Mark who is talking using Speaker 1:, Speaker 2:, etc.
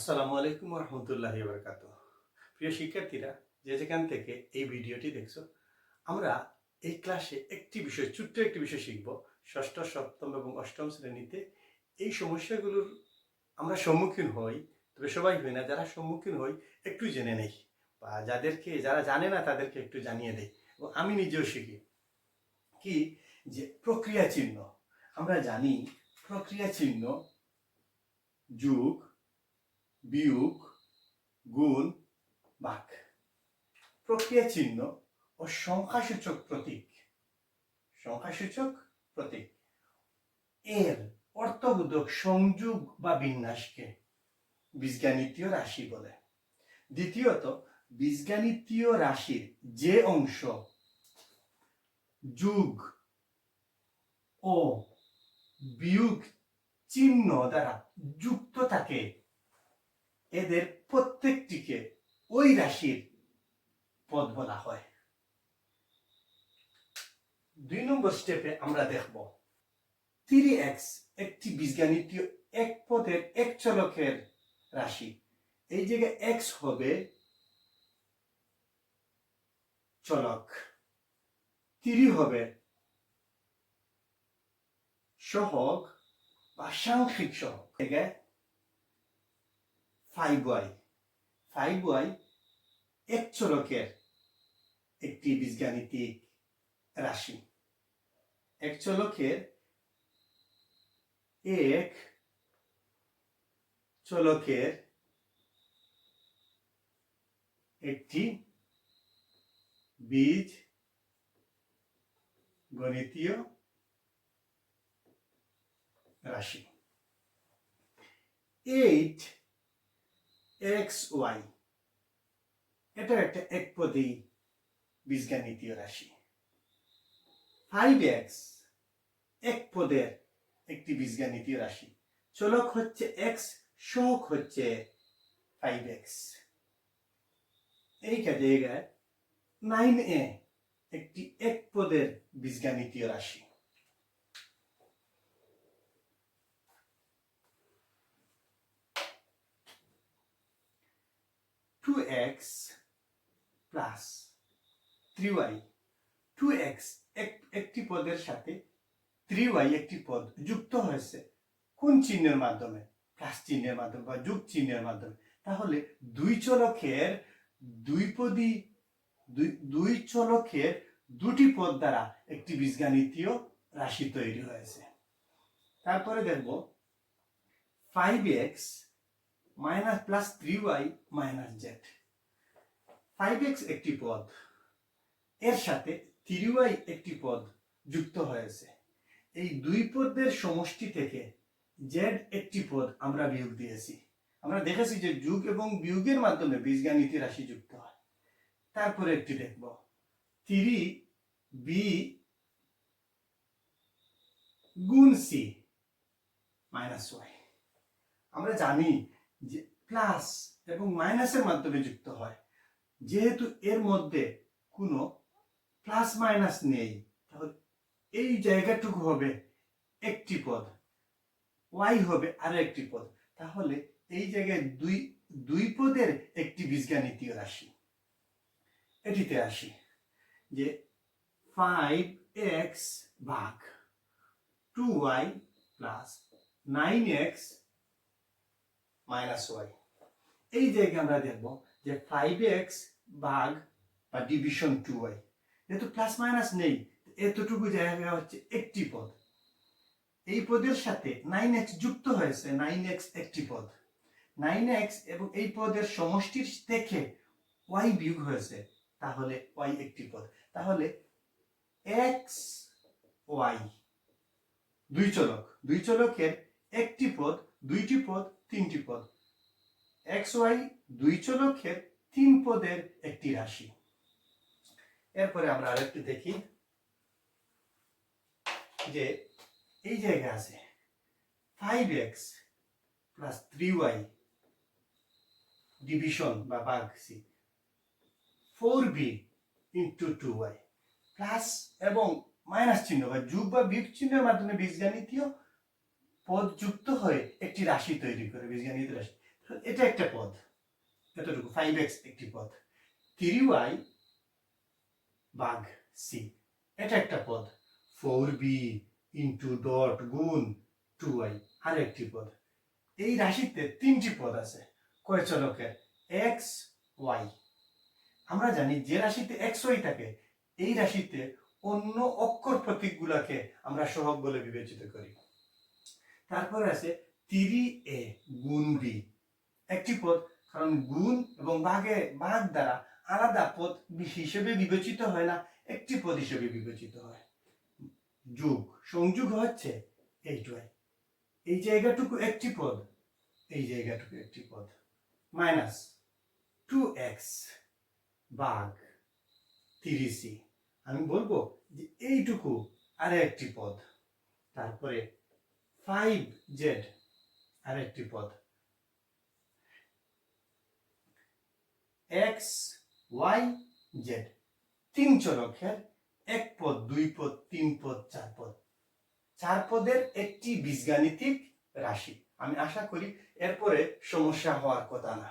Speaker 1: আসসালামু আলাইকুম রহমতুল্লাহ বরকাত প্রিয় শিক্ষার্থীরা, যে যেখান থেকে এই ভিডিওটি দেখছ, আমরা এই ক্লাসে একটি বিষয়, ছোট্ট একটি বিষয় শিখব। ষষ্ঠ, সপ্তম এবং অষ্টম শ্রেণীতে এই সমস্যাগুলোর আমরা সম্মুখীন হই, তবে সবাই হই না, যারা সম্মুখীন হই একটু জেনে নেই বা যাদেরকে, যারা জানে না তাদেরকে একটু জানিয়ে দেই। এবং আমি নিজেও শিখি কি যে প্রক্রিয়া চিহ্ন আমরা জানি প্রক্রিয়া চিহ্ন যুগ বিয়োগ গুণ ভাগ প্রক্রিয়া চিহ্ন ও সংখ্যাসূচক প্রতীক। সংখ্যাসূচক প্রতীক। এর অর্থবোধক সংযোগ বা বিন্যাসকে বীজগাণিতীয় রাশি বলে। দ্বিতীয়ত, বীজগাণিতীয় রাশির যে অংশ যুগ ও বিয়োগ চিহ্ন দ্বারা যুক্ত থাকে এদের প্রত্যেকটিকে ওই রাশির পদ বলা হয়। দুই নম্বর স্টেপে আমরা দেখব থ্রি এক্স একটি বীজগাণিতীয় এক পদের এক চলকের রাশি। এই জায়গায় এক্স হবে চলক তিরি হবে সহগ বা সাংখ্যিক সহগ। জায়গায় ফাইভ ওয়াই ফাইভ ওয়াই এক চলকের একটি বীজগাণিতিক রাশি। এক চলকের এক চলকের একটি বীজ গণিতীয় রাশি। Eight X Y. এটা একটা একপদী বীজগাণিতীয় রাশি। ফাইভ এক্স এক পদের একটি বীজগাণিতীয় রাশি। চলক হচ্ছে এক্স, সহক হচ্ছে ফাইভ এক্স। এই জায়গায় নাইন এ একটি এক পদের বীজগাণিতীয় রাশি। Two X plus three Y two X একটি পদের সাথে থ্রি একটি পদ যুক্ত হয়েছে কোন চিহ্নের মাধ্যমে? প্লাস চিহ্নের মাধ্যমে বা যুগ চিহ্নের মাধ্যমে। তাহলে দুই চলকের দুই পদী দুই দুই চলকের দুটি পদ দ্বারা একটি বীজগাণিতীয় রাশি তৈরি হয়েছে। তারপরে দেখব five X minus plus three Y minus Z five X একটি পদ। এর সাথে থ্রি ওয়াই একটি পদ যুক্ত হয়েছে। এই দুই পদের সমষ্টি থেকে জেড একটি পদ আমরা বিয়োগ দিয়েছি। আমরা দেখেছি যে যুগ এবং বিয়োগের মাধ্যমে বীজগাণিতি রাশি যুক্ত হয়। তারপরে একটি দেখব। থ্রি বি গুণ সি মাইনাস ওয়াই আমরা জানি যে প্লাস এবং মাইনাসের মাধ্যমে যুক্ত হয়। যেহেতু এর মধ্যে কোনো প্লাস মাইনাস নেই, তাহলে এই জায়গাটুকু হবে একটি পদ, ওয়াই হবে আরও একটি পদ। তাহলে এই জায়গায় দুই দুই পদের একটি বীজগাণিতীয় রাশি। এটিতে আসি যে ফাইভ এক্স ভাগ two Y plus nine X minus Y এই জায়গায় আমরা দেখব যে ফাইভ এক্স ভাগ বা ডিভিশন টু ওয়াই যেহেতু প্লাস মাইনাস নেই, এতটুকু জায়গা হচ্ছে একটি পদ। এই পদের সাথে নাইন এক্স যুক্ত হয়েছে নাইন এক্স একটি পদ। নাইন এক্স এবং এই পদের সমষ্টির থেকে ওয়াই বিয়োগ হয়েছে, তাহলে ওয়াই একটি পদ। তাহলে এক্স ওয়াই দুই চলক। দুই চলকের একটি পদ দুইটি পদ, তিনটি পদ। এক্স ওয়াই দুই চলকের তিন পদের একটি রাশি। এরপরে আমরা আরেকটি দেখি যে এই জায়গা আছে five X plus three Y division বা ভাগ C four B into two Y plus এবং মাইনাস চিহ্ন বা যুগ বা বিয়োগ চিহ্নের মাধ্যমে বীজগাণিতীয় পদ যুক্ত হয়ে একটি রাশি তৈরি করে, বীজগাণিত রাশি। এটা একটা পদ, এতটুকু ফাইভ এক্স একটি পদ। থ্রি ওয়াই বাঘ সি এটা একটা পদ। ফোর বি ইন্টু ডট গুণ টু ওয়াই আর একটি পদ। এই রাশিতে তিনটি পদ আছে। কয় চলকের? এক্স ওয়াই আমরা জানি যে রাশিতে এক্স ওয়াই থাকে, এই রাশিতে অন্য অক্ষর প্রতীকগুলোকে আমরা সহগ বলে বিবেচিত করি। তারপরে আছে তিরি এ গুণ বি। একটি পদ, কারণ গুণ এবং বাঘে বাঘ দ্বারা আলাদা পদ হিসেবে বিবেচিত হয় না, একটি পদ হিসেবে বিবেচিত হয়। যোগ, সংযোগ হচ্ছে এইটুয়াই এই জায়গাটুকু একটি পদ, এই জায়গাটুকু একটি পদ। মাইনাস টু এক্স বাঘ তিরিশি আমি বলব যে এইটুকু আর একটি পদ। তারপরে ফাইভ জেড আর একটি পদ। এক্স ওয়াই জেড তিন চলকের, এক পদ, দুই পদ, তিন পদ, চার পদ। চার পদের একটি বীজগাণিতিক রাশি। আমি আশা করি এরপরে সমস্যা হওয়ার কথা না।